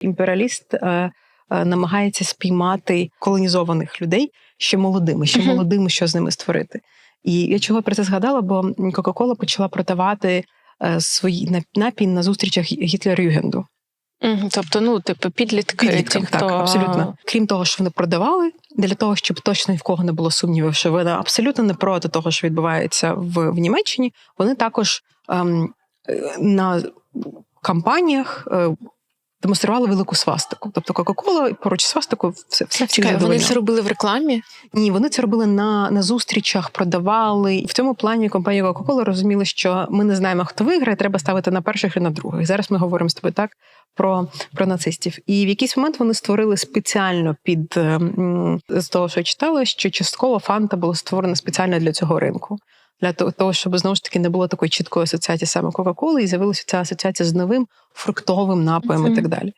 імперіаліст е, е, намагається спіймати колонізованих людей ще молодими, ще молодими, що з ними створити. І я чого про це згадала, бо Кока-Кола почала продавати е, свої нап- напій на зустрічах Гітлер-Югенду. Тобто, ну, типу, підлітки, Підліткам, ті, хто... так, абсолютно. Крім того, що вони продавали, для того, щоб точно ні в кого не було сумнівів, що вони абсолютно не проти того, що відбувається в, в Німеччині, вони також ем, на кампаніях. Демонстрували велику свастику. Тобто Кока-Кола поруч з свастикою все, все Чекай, вони це робили в рекламі? Ні, вони це робили на, на зустрічах, продавали. І В цьому плані компанія Coca-Cola розуміла, що ми не знаємо, хто виграє, треба ставити на перших і на других. Зараз ми говоримо з тобою так про, про нацистів. І в якийсь момент вони створили спеціально під ем, з того, що я читала, що частково фанта була створена спеціально для цього ринку. Для того- щоб знову ж таки не було такої чіткої асоціації саме Кока-Коли, і з'явилася ця асоціація з новим фруктовим напоєм і так далі.